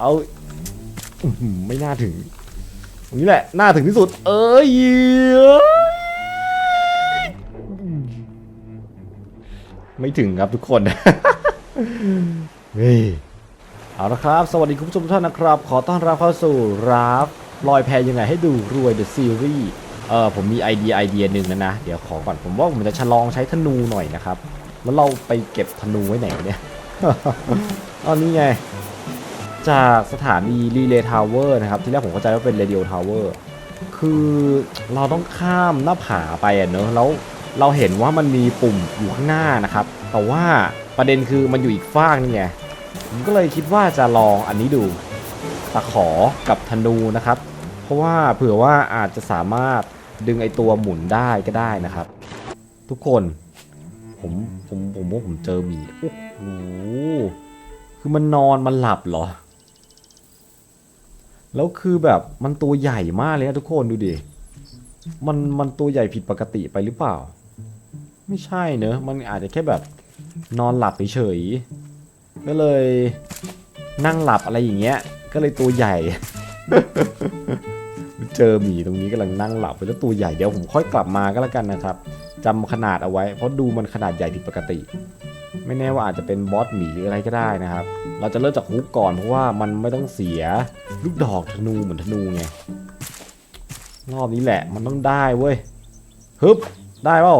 เอาไม่น่าถึงตรงนี้แหละน่าถึงที่สุด เอ้ยไม่ถึงครับทุกคนเฮ้ยเอาละครับ สวัสดีคุณผู้ชมทุกท่านนะครับ ขอต้อนรับเข้าสู่ราฟลอยแพยังไงให้ดูรวย The Series เออผมมีไอเดียไอเดียหนึ่งนะนะ เดี๋ยวขอก่อนผมว่าผมจะฉลองใช้ธนูหน่อยนะครับ แล้วเราไปเก็บธนูไว้ไหนเนี่ยตอนนี้ไง จากสถานีรีเลย์ทาวเวอร์นะครับ ที่แรกผมเข้าใจว่าเป็นเรดิโอทาวเวอร์คือเราต้องข้ามหน้าผาไปอะเนอะแล้วเราเห็นว่ามันมีปุ่มอยู่ข้างหน้านะครับ แต่ว่าประเด็นคือมันอยู่อีกฟากนี่ไงผมก็เลยคิดว่าจะลองอันนี้ดูตะขอกับธนูนะครับ เพราะว่าเผื่อว่าอาจจะสามารถดึงไอตัวหมุนได้ก็ได้นะครับ ทุกคนผมผมผมว่าผมเจอหมีโอ้โหคือมันนอนมันหลับเหรอ แล้วคือแบบมันตัวใหญ่มากเลยนะทุกคนดูดิ มันมันตัวใหญ่ผิดปกติไปหรือเปล่า ไม่ใช่เนอะ มันอาจจะแค่แบบนอนหลับเฉยๆ ก็เลยนั่งหลับอะไรอย่างเงี้ย ก็เลยตัวใหญ่ เจอหมีตรงนี้กำลังนั่งหลับไปแล้วตัวใหญ่เดี๋ยวผมค่อยกลับมาก็แล้วกันนะครับจำขนาดเอาไว้ เพราะดูมันขนาดใหญ่ผิดปกติ ไม่แน่ว่าอาจจะเป็นบอสหมีหรืออะไรก็ได้นะครับ เราจะเริ่มจากฮุกก่อนเพราะว่ามันไม่ต้องเสียลูกดอกธนูเหมือนธนูไงรอบนี้แหละมันต้องได้เว้ยฮึบได้เปล่า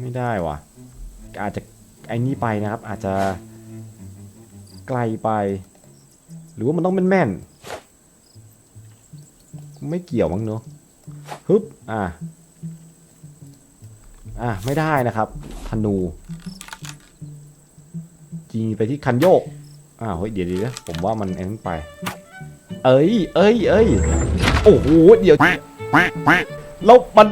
ไม่ได้ว่ะ อาจจะไอ้นี่ไปนะครับ อาจจะไกลไป หรือว่ามันต้องเป็นแม่น ไม่เกี่ยวมั้งเนอะฮึบอะ อะไม่ได้นะครับธนูยิงไปที่คันโยกอ้าวเฮ้ยเดี๋ยวดี๋ยวผมว่ามันไอ้นั้นไป เอ้ยเอ้ยเอ้ยโอ้โหเดี๋ยวแล้วมัน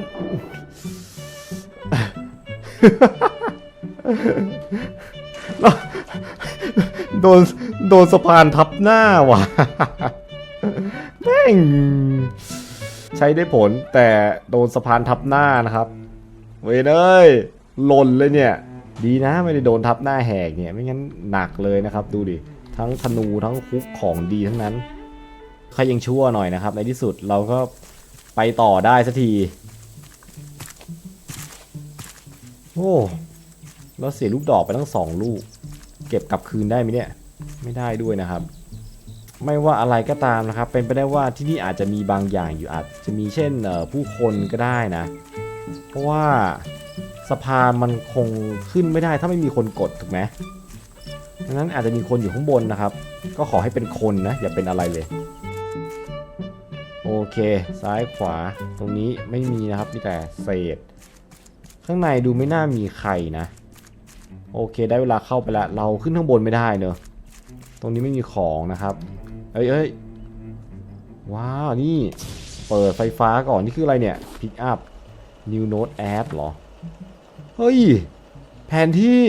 แล้วโดนโดนสะพานทับหน้าว่ะแม่งใช้ได้ผลแต่โดนสะพานทับหน้านะครับ เว้ยเอ้ยหล่นเลยเนี่ย ดีนะไม่ได้โดนทับหน้าแหกเนี่ย ไม่งั้นหนักเลยนะครับ ดูดิ ทั้งธนูทั้งคุกของดีทั้งนั้นใครยังชั่วหน่อยนะครับ ในที่สุดเราก็ไปต่อได้สักที โอ้เราเสียลูกดอกไปทั้งสองลูก เก็บกลับคืนได้ไหมเนี่ย ไม่ได้ด้วยนะครับ ไม่ว่าอะไรก็ตามนะครับ เป็นไปได้ว่าที่นี่อาจจะมีบางอย่างอยู่อาจจะมีเช่นผู้คนก็ได้นะ เพราะว่าสะพานมันคงขึ้นไม่ได้ถ้าไม่มีคนกดถูกไหมดังนั้นอาจจะมีคนอยู่ข้างบนนะครับ ก็ขอให้เป็นคนนะ อย่าเป็นอะไรเลย โอเค ซ้ายขวาตรงนี้ไม่มีนะครับ มีแต่เศษ ข้างในดูไม่น่ามีใครนะ โอเค ได้เวลาเข้าไปล้วเราขึ้นข้างบนไม่ได้เนอะตรงนี้ไม่มีของนะครับ เอ้ยเอ้ยว้าว นี่ เปิดไฟฟ้าก่อน นี่คืออะไรเนี่ย pick up new node add เหรอ เฮ้ย แผนที่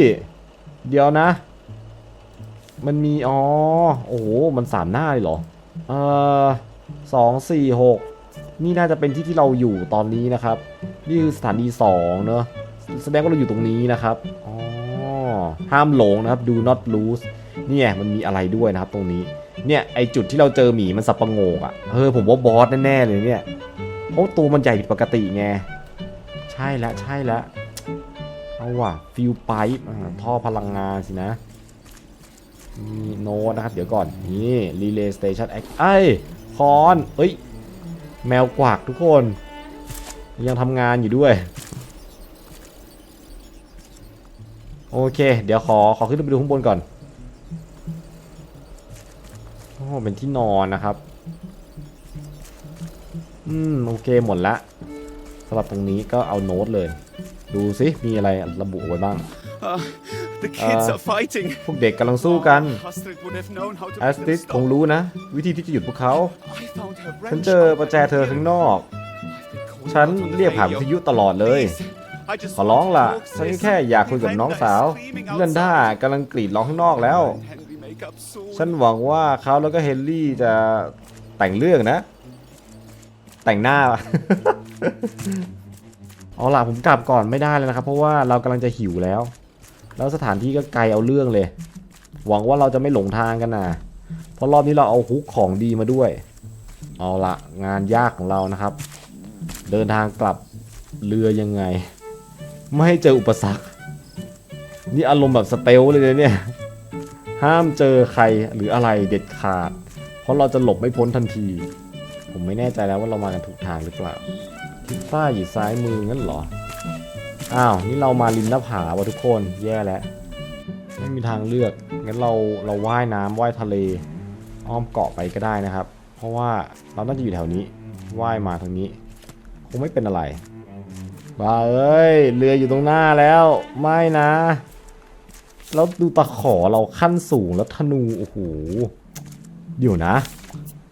เดี๋ยวนะ มันมี อ๋อ โอ้โห มันสามหน้าเลยเหรอ เออสองสี่หกนี่น่าจะเป็นที่ที่เราอยู่ตอนนี้นะครับ นี่คือสถานีสองเนอะแสดงว่าเราอยู่ตรงนี้นะครับ อ๋อ ห้ามหลงนะครับ do not lose เนี่ยมันมีอะไรด้วยนะครับตรงนี้ เนี่ยไอจุดที่เราเจอหมีมันสับประโงกอะ่ะเออผมว่าบอสแน่ๆเลยเนี่ยเพราะตัวมันใหญ่ผิดปกติไง ใช่แล้วใช่แล้วเอาว่ะฟิวไพป์ท่อพลังงานสินะมีโน้ตนะครับ เดี๋ยวก่อน นี่ Relay Station X ไอ้คอนเอ้ย แมวกวักทุกคน ยังทำงานอยู่ด้วย โอเค เดี๋ยวขอ ขอขึ้นไปดูข้างบนก่อนโอ้เป็นที่นอนนะครับ อืม โอเค หมดละ สำหรับตรงนี้ก็เอาโน้ตเลย ดูสิมีอะไรระบุไว้บ้าง Uh, the kids Uh, are fighting. พวกเด็กกำลังสู้กัน Astrid would have known how to แอ make ส them ติส stop. คงรู้นะ วิธีที่จะหยุดพวกเขา I found her ฉัน wrench เจอ over ประแจเธอ there. ข้างนอก I've been calling ฉัน out on the เรียกผ่านวิ radio. ทยุตลอดเลย Please, I just ขอร้อง want to ล่ะ talk, ฉัน sis. แค่อยากคุยกับน้องสาว Glenda is เลื่อน screaming ด้า outside. กำลังกรีดร้องข้างนอกแล้ว And Henry make up soon. ฉันหวังว่าเขาแล้วก็เฮนรี่จะแต่งเรื่องนะ แต่งหน้า เอาล่ะผมกลับก่อนไม่ได้แล้วนะครับ เพราะว่าเรากำลังจะหิวแล้ว แล้วสถานที่ก็ไกลเอาเรื่องเลย หวังว่าเราจะไม่หลงทางกันนะเพราะรอบนี้เราเอาฮุกของดีมาด้วย เอาละงานยากของเรานะครับ เดินทางกลับเรือยังไง ไม่ให้เจออุปสรรค นี่อารมณ์แบบสเตลเลยเนี่ย ห้ามเจอใครหรืออะไรเด็ดขาด เพราะเราจะหลบไม่พ้นทันที ผมไม่แน่ใจแล้วว่าเรามากันถูกทางหรือเปล่าทิศใต้อยู่ซ้ายมืองั้นเหรอ อ้าว นี่เรามาริมหน้าผาวะทุกคน แย่แล้ว ไม่มีทางเลือก งั้นเราเราว่ายน้ำว่ายทะเล อ้อมเกาะไปก็ได้นะครับ เพราะว่าเราน่าจะอยู่แถวนี้ ว่ายมาทางนี้ คงไม่เป็นอะไรบ้าเอ้ย เรืออยู่ตรงหน้าแล้ว ไม่นะ แล้วดูตะขอเราขั้นสูงแล้วธนู โอ้โห อยู่นะ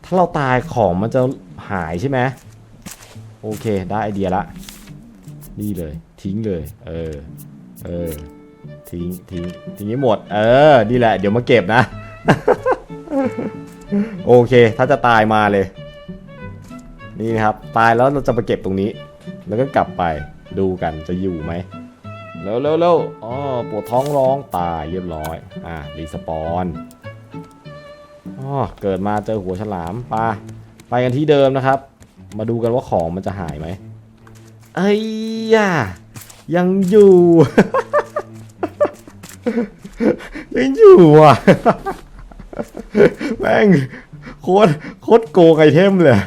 ถ้าเราตายของมันจะหายใช่ไหมโอเคได้ไอเดียละ นี่เลย ทิ้งเลย เออ เออ ทิ้งทิ้งทิ้งให้หมด เออ นี่แหละ เดี๋ยวมาเก็บนะ โอเค ถ้าจะตายมาเลย นี่นะครับ ตายแล้วเราจะมาเก็บตรงนี้ แล้วก็กลับไปดูกันจะอยู่ไหมเร็วเร็วเร็วอ๋อปวดท้องร้องตายเรียบร้อย อะรีสปอน เกิดมาเจอหัวฉลามปลาไปกันที่เดิมนะครับ มาดูกันว่าของมันจะหายไหมเอ้ยย่ายังอยู่ ยังอยู่อะแม่งโคตรโคตรโกงไอเทมเลย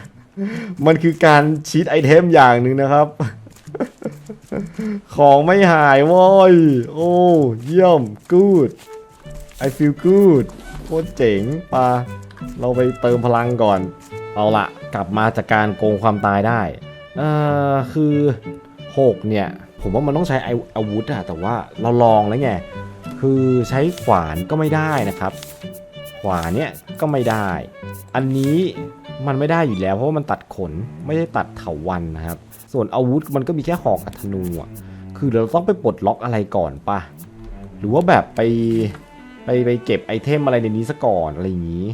มันคือการชีตไอเทมอย่างหนึ่งนะครับ ของไม่หายว้ยโอ้ เยี่ยม good I feel good โคตรเจ๋งปะเราไปเติมพลังก่อน เอาละกลับมาจากการโกงความตายได้เอ่อคือ6เนี่ย ผมว่ามันต้องใช้ไออาวุธอะแต่ว่าเราลองแล้วไง คือใช้ขวานก็ไม่ได้นะครับ ขวานเนี่ยก็ไม่ได้ อันนี้มันไม่ได้อยู่แล้วเพราะว่ามันตัดขนไม่ได้ตัดเถาวันนะครับ ส่วนอาวุธมันก็มีแค่หอกกับธนูอะคือเราต้องไปปลดล็อกอะไรก่อนปะหรือว่าแบบไป ไปไปเก็บไอเทมอะไรในนี้ซะก่อนอะไรอย่างนี้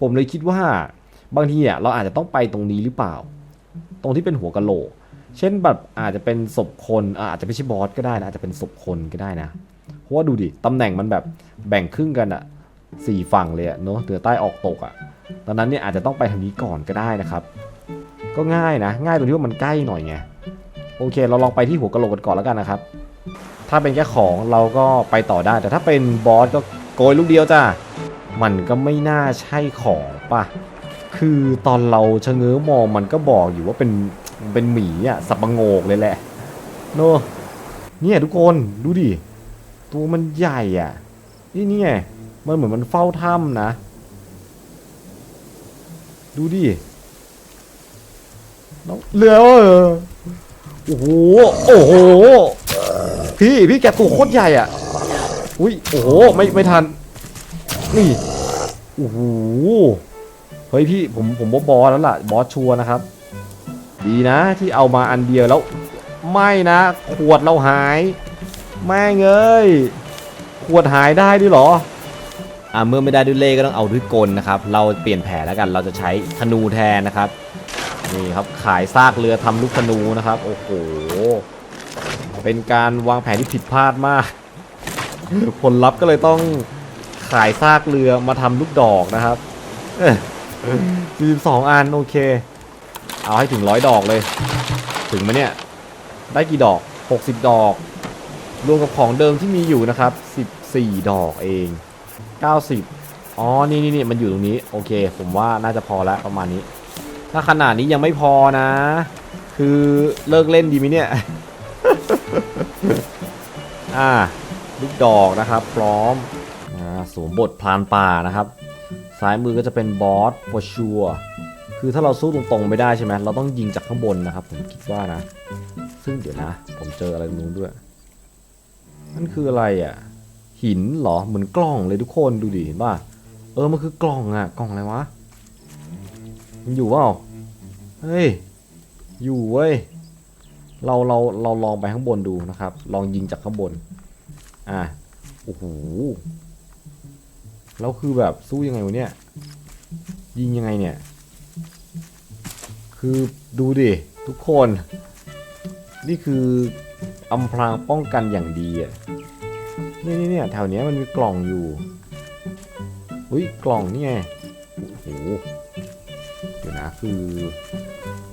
ผมเลยคิดว่าบางทีอะเราอาจจะต้องไปตรงนี้หรือเปล่า ตรงที่เป็นหัวกะโหลก เช่นแบบอาจจะเป็นศพคนอาจจะไม่ใช่บอสก็ได้นะอาจจะเป็นศพคนก็ได้นะเพราะว่าดูดิตำแหน่งมันแบบแบ่งครึ่งกันอะสี่ฝั่งเลยเนาะเหนือใต้ออกตกอะตอนนั้นเนี่ยอาจจะต้องไปทางนี้ก่อนก็ได้นะครับ ก็ง่ายนะ ง่ายตรงที่ว่ามันใกล้หน่อยไงโอเค เราลองไปที่หัวกะโหลกกันก่อนแล้วกันนะครับ ถ้าเป็นแค่ของเราก็ไปต่อได้ แต่ถ้าเป็นบอสก็โกยลูกเดียวจ้ามันก็ไม่น่าใช่ของป่ะ คือตอนเราชะเง้อมองมันก็บอกอยู่ว่าเป็นเป็นหมีอะสับปะโงกเลยแหละโนเนี่ยทุกคนดูดิ ตัวมันใหญ่อะ นี่นี่ไงมันเหมือนมันเฝ้าถ้ำนะ ดูดิน้องเรือเออโอ้โห โอ้โห พี่พี่แกตัวโคตรใหญ่อะอุ้ยโอ้โหไม่ไม่ทันนี่โอ้โหเฮ้ยพี่ผมผมว่าบอสแล้วล่ะบอสชัวร์นะครับ ดีนะที่เอามาอันเดียวแล้ว ไม่นะ ขวดเราหายแม่เอ้ยขวดหายได้ด้วยเหรออ่าเมื่อไม่ได้ด้วยเล่ก็ต้องเอาด้วยกลนะครับ เราเปลี่ยนแผนแล้วกันเราจะใช้ธนูแทนนะครับนี่ครับขายซากเรือทำลูกธนูนะครับ โอ้โห เป็นการวางแผนที่ผิดพลาดมาก ผลลัพธ์ก็เลยต้องขายซากเรือมาทำลูกดอกนะครับ42อันโอเค เอาให้ถึงร้อยดอกเลย ถึงไหมเนี่ย ได้กี่ดอก 60 ดอก รวมกับของเดิมที่มีอยู่นะครับ 14 ดอกเอง 90 อ๋อ นี่นี่นี่มันอยู่ตรงนี้ โอเค ผมว่าน่าจะพอแล้วประมาณนี้ ถ้าขนาดนี้ยังไม่พอนะ คือเลิกเล่นดีไหมเนี่ย อ่าลูกดอกนะครับพร้อมอ่าสวมบทพรานป่านะครับ ซ้ายมือก็จะเป็นบอส for sure คือถ้าเราสู้ตรงๆไม่ได้ใช่ไหมเราต้องยิงจากข้างบนนะครับ ผมคิดว่านะ ซึ่งเดี๋ยวนะ ผมเจออะไรนู้นด้วยนั่นคืออะไรอะ หินเหรอเหมือนกล้องเลยทุกคนดูดิเห็นป่ะเออมันคือกล่องอะกล่องอะไรวะมันอยู่เปล่าเฮ้ยอยู่เว้ย เราเราเราลองไปข้างบนดูนะครับ ลองยิงจากข้างบน อะโอ้โหแล้วคือแบบสู้ยังไงวะเนี่ย ยิงยังไงเนี่ย คือดูดิทุกคน นี่คืออำพรางป้องกันอย่างดีอะนี่นี่เนี่ยแถวเนี้ยมันมีกล่องอยู่อุ้ยกล่องนี่ไงโอ้โหเดี๋ยวนะคือ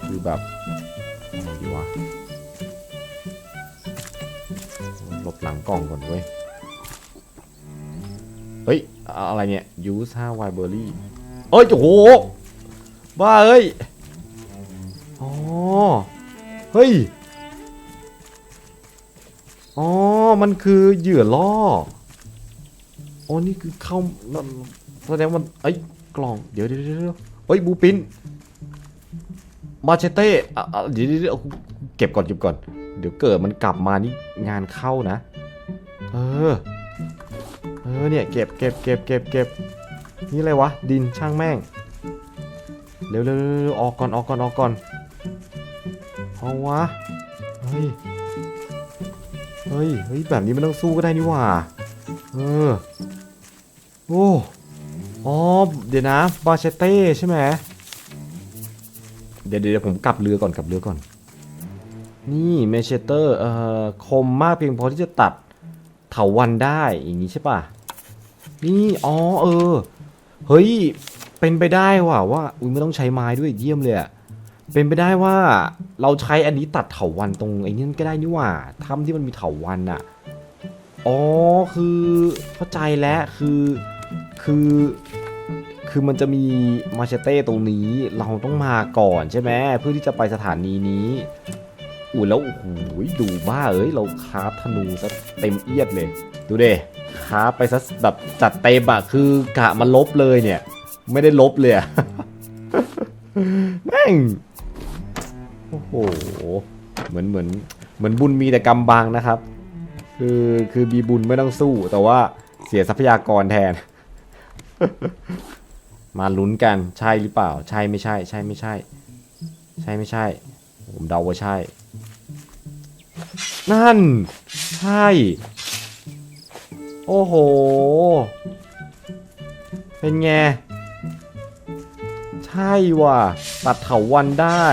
คือแบบอะไรดีวะ หลบหลังกล่องก่อนเว้ย เฮ้ย อะไรเนี่ย use 5 y berry เอ้ย โอ้โห บ้าเอ้ย อ๋อ เฮ้ย อ๋อ มันคือเหยื่อล่อ อ๋อ นี่คือเข้าแสดงว่ามันเอ้ย กล่อง เดี๋ยวเดี๋ยวเดี๋ยวเฮ้ย บูปิน มาเชเต้อะเดี๋ยวเดี๋ยวเดี๋ยวเก็บก่อนเก็บก่อน เดี๋ยวเกิดมันกลับมานี่งานเข้านะ เออ เออเนี่ยเก็บเก็บเก็บเก็บเก็บนี่อะไรวะ ดินช่างแม่งเร็วเร็วเร็วออกก่อนออกก่อนออกก่อนเอาวะ เฮ้ย เฮ้ย เฮ้ย แบบนี้มันต้องสู้ก็ได้นี่หว่า เออ โอ้ อ๋อ เดี๋ยวนะ บาเชเต้ใช่ไหม เดี๋ยวเดี๋ยวผมกลับเรือก่อนกลับเรือก่อน นี่เมเชเตอร์เอ่อคมมากเพียงพอที่จะตัดเถาวันได้อย่างนี้ใช่ปะนี่อ๋อเออ เฮ้ย เป็นไปได้ว่ะว่าอุ้ยไม่ต้องใช้ไม้ด้วยเยี่ยมเลยอะเป็นไปได้ว่าเราใช้อันนี้ตัดเถาวันตรงไอ้นี่ก็ได้นี่ว่าถ้ำที่มันมีเถาวันอะอ๋อคือเข้าใจแล้วคือคือคือมันจะมีมาเชเต้ตรงนี้เราต้องมาก่อนใช่ไหมเพื่อที่จะไปสถานีนี้ อุ้ยแล้วโอ้โหดูบ้าเอ้ยเราคราฟธนูซะเต็มเอียดเลย ดูเดคราฟไปซะแบบจัดเต็มอะคือกะมาลบเลยเนี่ย ไม่ได้ลบเลยอะแม่งโอ้โหเหมือนเหมือนเหมือนบุญมีแต่กำบังนะครับ คือคือมีบุญไม่ต้องสู้ แต่ว่าเสียทรัพยากรแทน มาลุ้นกันใช่หรือเปล่า ใช่ไม่ใช่ ใช่ไม่ใช่ ใช่ไม่ใช่ ผมเดาว่าใช่ นั่น ใช่ โอ้โห เป็นไง ใช่ว่ะ ตัดเถาวันได้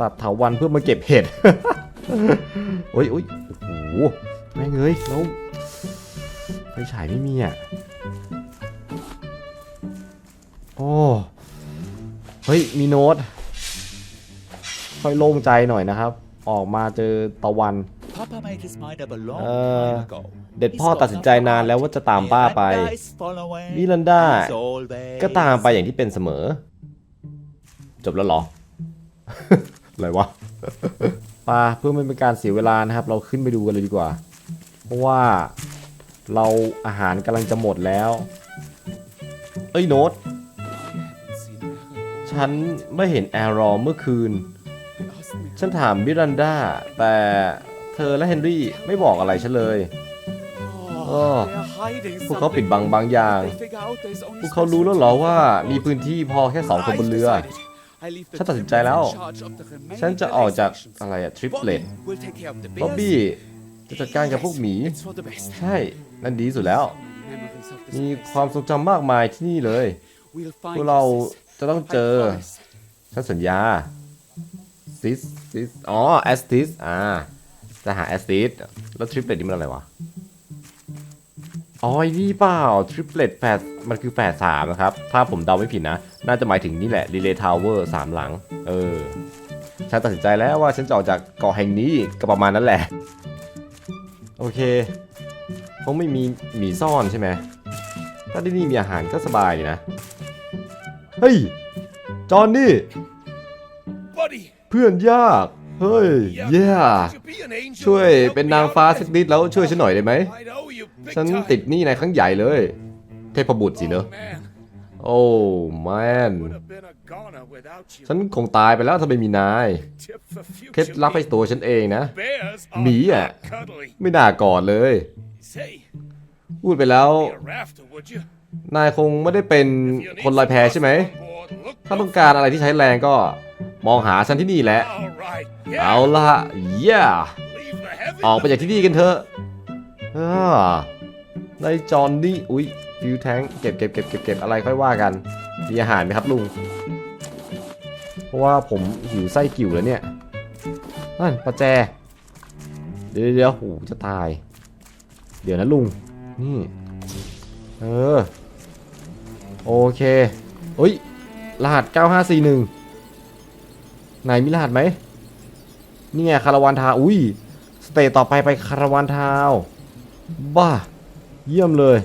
ตัดเถาวันเพื่อมาเก็บเห็ด โอ้ยโอ้ยโอ้โห แม่งเอ้ยแล้วไฟฉายไม่มีอะ โอ้ เฮ้ย มีโน้ตค่อยโล่งใจหน่อยนะครับ ออกมาเจอตะวัน Papa made his mind up a long Uh, time ago. เด็ดพ่อตัดสินใจนานแล้วว่าจะตามป้าไป Miranda is following มิลันดา as always. ก็ตามไปอย่างที่เป็นเสมอ จบแล้วเหรอ อะไรวะปาเพื่อไม่เป็นการเสียเวลานะครับ เราขึ้นไปดูกันเลยดีกว่า เพราะว่าเราอาหารกำลังจะหมดแล้ว เอ้ยโน้ต ฉันไม่เห็นแอรอเมื่อคืน ฉันถามมิรันดาแต่เธอและเฮนรี่ไม่บอกอะไรฉันเลย Oh, Oh. they're hiding พวกเขาปิดบังบางอย่าง something. They figure out there's only พวกเขารู้แล้วเหรอว่ามีพื้นที่พอแค่สองคนบนเรือ I've decided. I leave the ฉันตัดสินใจ Triplets แล้ว in charge of the remaining ฉันจะออกจาก sections. อะไรอะทริปเล Bobby ต will take care of the บ๊อบ bears. บี้จะจัดการกับพวกหมี It's for the best. ใช่ นั่นดีสุดแล้ว Memories of this มี place. ความทรงจำมากมายที่นี่เลย We'll พว find กเรา justice. จะต้อง I เจอ promise. ฉันสัญญา ซิสซิสอ๋อแอสติสอ่าจะหาแอสติสแล้วทริปเลตนี่มันอะไรวะอ๋อไอ้นี่เปล่าทริปเลตแฝดมันคือแฝดสามนะครับ ถ้าผมเดาไม่ผิดนะ น่าจะหมายถึงนี่แหละรีเลย์ทาวเวอร์สามหลัง เออ ฉันตัดสินใจแล้วว่าฉันจะออกจากเกาะแห่งนี้ก็ประมาณนั้นแหละ โอเคคงไม่มีหมีซ่อนใช่ไหมถ้าที่นี่มีอาหารก็สบายนะ เฮ้ย จอห์นนี่ Buddy, เพื่อนยาก เฮ้ยเย่ could you be an angel ช่วย and help เป็น me นาง out ฟ้า there? สักนิดแล้วช่วยฉันหน่อยได้ไหม I know you big ฉัน time. ติดหนี้ในครั้งใหญ่เลย เทพบุตรสิเนอะ Oh, man. โอ้แมน Would have been a goner without you. ฉันคงตายไปแล้วถ้าไม่มีนาย Tip for future เคล็ดลับให้ me. ตัวฉันเองนะ Bears are หมีอะ not cuddly. ไม่น่ากอดเลย Say, พูดไปแล้ว นายคงไม่ได้เป็นคนลอยแพใช่ไหม ถ้าต้องการอะไรที่ใช้แรงก็มองหาฉันที่นี่แหละ เอาละเย่ออกไปจากที่นี่กันเถอะอ่าในจอนนี่อุ้ยฟิวแทงเก็บเก็บเก็บเก็บเก็บอะไรค่อยว่ากัน มีอาหารไหมครับลุง เพราะว่าผมหิวไส้กิ่วแล้วเนี่ยนั่นประแจ เดี๋ยวเดี๋ยวโอ้โหจะตาย เดี๋ยวนะลุง นี่ เออ โอเคเฮ้ยรหัส 9541ไหนมีรหัสไหมนี่ไงคาราวานทาอุ้ยสเตจต่อไปไปคาราวานทาวบ้า เยี่ยมเลย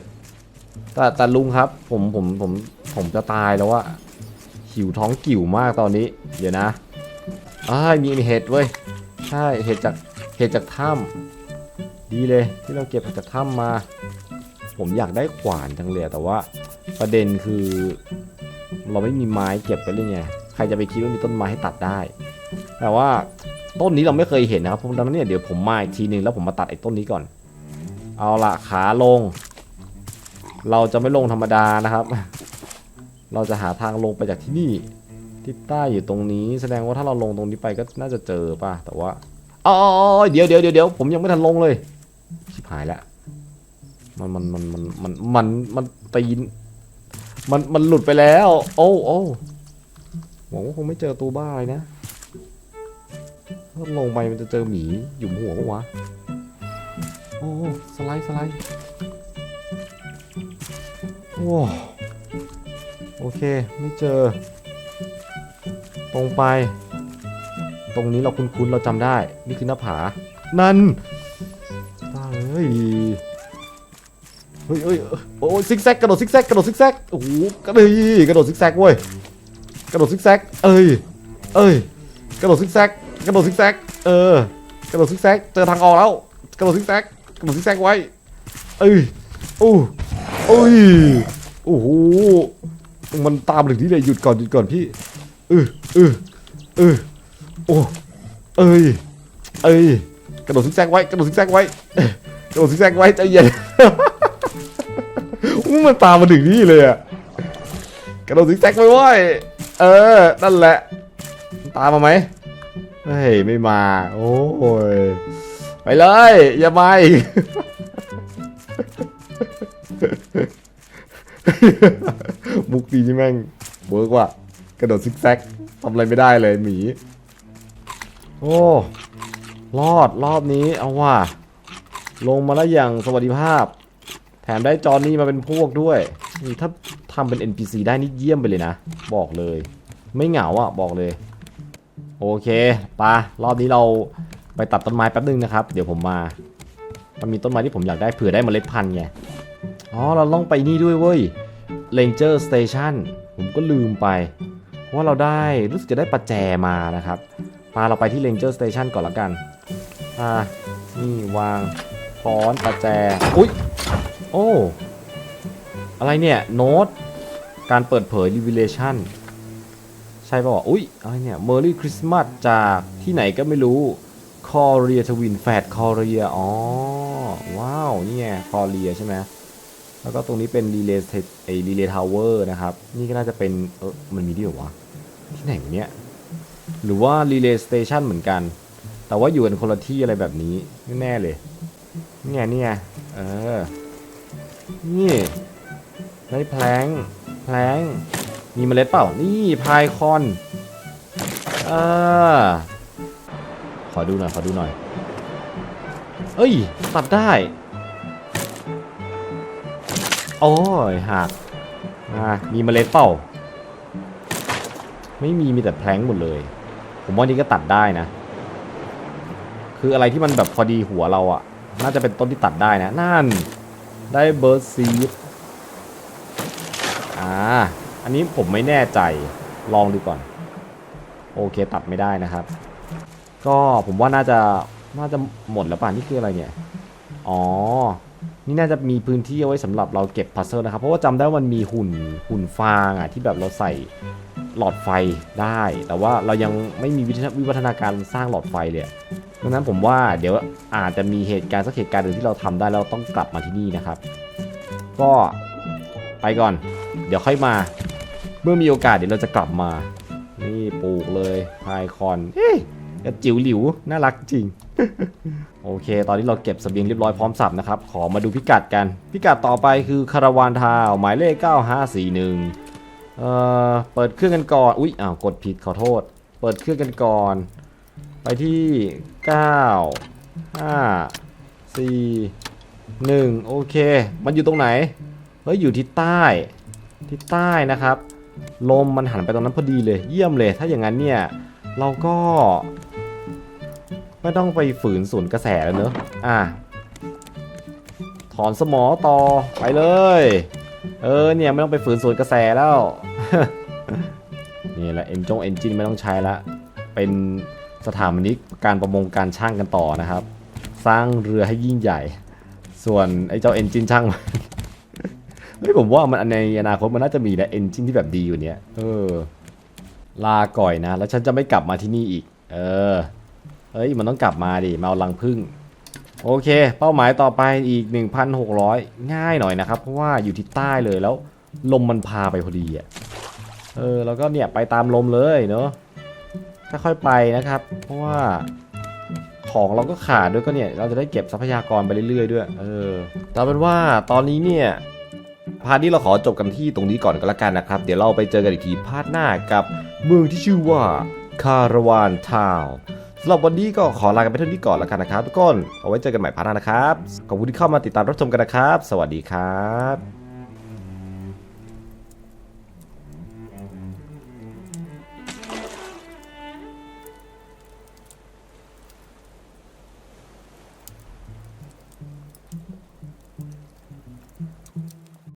แต่แต่ลุงครับ ผมผมผมผมจะตายแล้วอะหิวท้องกิ่วมากตอนนี้ เดี๋ยวนะอ้ามีเห็ดเว้ย ใช่เห็ดจากเห็ดจากถ้ำดีเลยที่เราเก็บจากถ้ำมา ผมอยากได้ขวานจังเลยแต่ว่า ประเด็นคือ เราไม่มีไม้เก็บไปเลยไงใครจะไปคิดว่ามีต้นไม้ให้ตัดได้ แต่ว่าต้นนี้เราไม่เคยเห็นนะครับเพราะฉะนั้นเนี่ยเดี๋ยวผมมาอีกทีนึงแล้วผมมาตัดไอ้ต้นนี้ก่อน เอาละขาลง เราจะไม่ลงธรรมดานะครับ เราจะหาทางลงไปจากที่นี่ทิศใต้อยู่ตรงนี้ แสดงว่าถ้าเราลงตรงนี้ไปก็น่าจะเจอป่ะแต่ว่าอ๋อเดี๋ยวเดี๋ยวเดี๋ยวผมยังไม่ทันลงเลยชิบหายแล้วมันมันมันมันมันมันมันตีน มันมันหลุดไปแล้ว โอ้โอ้หวังว่าคงไม่เจอตัวบ้าอะไรนะถ้าลงไปมันจะเจอหมีอยู่หัววะโอ้สไลด์สไลด์โอ้โอเคไม่เจอ ตรงไป ตรงนี้เราคุ้นๆเราจำได้ นี่คือหน้าผา นั่นบ้าเอ้ย ฮ้ยเฮ้ยโอ้ยซิกแซกกระโดดซิกแซกกระโดดซิกแซกโอ้โหกระโดดกระโดดซิกแซกเว้ยกระโดดซิกแซกเอ้ยเอ้ยกระโดดซิกแซกกระโดดซิกแซกเออกระโดดซิกแซกเจอทางออกแล้วกระโดดซิกแซกกระโดดซิกแซกไว้เอ้ยโอ้โอ้ยโอ้โหมันตามถึงที่เลยหยุดก่อนหยุดก่อนพี่เออเออเออโอ้เอ้ยเอ้ยกระโดดซิกแซกไว้กระโดดซิกแซกไว้ยกระโดดซิกแซกไว้ใจเย็น มันตามมาถึงนี่เลยอะกระโดดซิกแซกไว้เว้ยเออ นั่นแหละ ตามมาไหมเฮ้ยไม่มา โอ้ยไปเลย อย่ามาอีกมุกดีนี่แม่งเวิร์กว่ะกระโดดซิกแซกทำอะไรไม่ได้เลยหมี โอ้รอดรอบนี้เอาว่ะลงมาแล้วอย่างสวัสดิภาพ แถมได้จอนนี่มาเป็นพวกด้วยนี่ถ้าทำเป็น NPC ได้นี่เยี่ยมไปเลยนะ บอกเลย ไม่เหงาอะบอกเลย โอเคปารอบนี้เราไปตัดต้นไม้แป๊บนึงนะครับ เดี๋ยวผมมา มันมีต้นไม้ที่ผมอยากได้เผื่อได้เมล็ดพันธุ์ไง อ๋อ เราต้องไปนี่ด้วยเว้ย Ranger Station ผมก็ลืมไป เพราะว่าเราได้รู้สึกจะได้ประแจมานะครับปาเราไปที่ Ranger Station ก่อนละกัน อ่า นี่วางค้อนประแจ อุ๊ย โอ้ อะไรเนี่ย โน้ต การเปิดเผย revelation ใช่ป่าวอุ๊ยอะไรเนี่ย Merry Christmas จากที่ไหนก็ไม่รู้คอเรียทวินแฟดคอเรียอ๋อ ว้าว นี่ไงคอเรียใช่ไหมแล้วก็ตรงนี้เป็นรีเลย์ไอรีเลย์ทาวเวอร์นะครับ นี่ก็น่าจะเป็นเออมันมีด้วยเหรอวะ ที่ไหนวะเนี่ย หรือว่ารีเลย์สเตชันเหมือนกัน แต่ว่าอยู่กันคนละที่อะไรแบบนี้ แน่เลยนี่ไงนี่ไงเออ นี่ได้แพลงแพลงมีเมล็ดเปล่า นี่พายคอนเอ่าขอดูหน่อย ขอดูหน่อย เอ้ย ตัดได้ โอ้ยหักอ่ามีเมล็ดเปล่า ไม่มี มีแต่แพลงหมดเลย ผมว่านี่ก็ตัดได้นะ คืออะไรที่มันแบบพอดีหัวเราอะน่าจะเป็นต้นที่ตัดได้นะ นั่น ได้เบิร์ดซีดอ่า อันนี้ผมไม่แน่ใจ ลองดูก่อน โอเคตัดไม่ได้นะครับ ก็ผมว่าน่าจะ น่าจะหมดแล้วป่ะ นี่คืออะไรเนี่ย อ๋อ นี่น่าจะมีพื้นที่เอาไว้สำหรับเราเก็บพัซเซิลนะครับ เพราะว่าจำได้ว่ามันมีหุ่น หุ่นฟางอะที่แบบเราใส่หลอดไฟได้ แต่ว่าเรายังไม่มีวิทยาวิวัฒนาการสร้างหลอดไฟเลย ดังนั้นผมว่าเดี๋ยวอาจจะมีเหตุการณ์สักเหตุการณ์หนึ่งที่เราทำได้แล้วต้องกลับมาที่นี่นะครับ ก็ไปก่อน เดี๋ยวค่อยมา เมื่อมีโอกาสเดี๋ยวเราจะกลับมา นี่ปลูกเลยพายคอนเฮ้ยจิ๋วหลิวน่ารักจริง โอเค ตอนนี้เราเก็บสเสบียงเรียบร้อยพร้อมสับนะครับ ขอมาดูพิกัดกัน พิกัดต่อไปคือคาราวานทาวหมายเลข 9541เอ่อเปิดเครื่องกันก่อน อุ๊ยอ้าวกดผิดขอโทษ เปิดเครื่องกันก่อน ไปที่ 9 5 4 1 โอเค มันอยู่ตรงไหน เฮ้ย อยู่ทิศใต้ทิศใต้นะครับ ลมมันหันไปตรงนั้นพอดีเลย เยี่ยมเลย ถ้าอย่างนั้นเนี่ย เราก็ ไม่ต้องไปฝืนสูนกระแสแล้วเนอะอะ ถอนสมอต่อ ไปเลย เออ เนี่ย ไม่ต้องไปฝืนสูนกระแสแล้ว นี่แหละ เอนจงเอนจินไม่ต้องใช้ละ เป็น สถาปนิกการประมงการช่างกันต่อนะครับ สร้างเรือให้ยิ่งใหญ่ ส่วนไอ้เจ้าเอนจินช่างเฮ้ยผมว่ามันในอนาคตมันน่าจะมีแหละเอนจินที่แบบดีอยู่เนี้ยเออ ลาก่อยนะ แล้วฉันจะไม่กลับมาที่นี่อีก เออเฮ้ยมันต้องกลับมาดิมาเอาลังพึ่งโอเค เป้าหมายต่อไปอีก 1,600 ง่ายหน่อยนะครับ เพราะว่าอยู่ที่ใต้เลยแล้ว ลมมันพาไปพอดีอะ เออ แล้วก็เนี่ยไปตามลมเลยเนาะ ค่อยๆไปนะครับ เพราะว่าของเราก็ขาดด้วยก็เนี่ย เราจะได้เก็บทรัพยากรไปเรื่อยๆด้วย เออแต่เป็นว่าตอนนี้เนี่ยพาร์ทนี้เราขอจบกันที่ตรงนี้ก่อนก็แล้วกันนะครับ เดี๋ยวเราไปเจอกันอีกทีพาร์ทหน้ากับเมืองที่ชื่อว่าคาราวานทาวสำหรับวันนี้ก็ขอลากันไปเท่านี้ก่อนแล้วกันนะครับทุกคน เอาไว้เจอกันใหม่พาร์ทหน้านะครับ ขอบคุณที่เข้ามาติดตามรับชมกันนะครับ สวัสดีครับ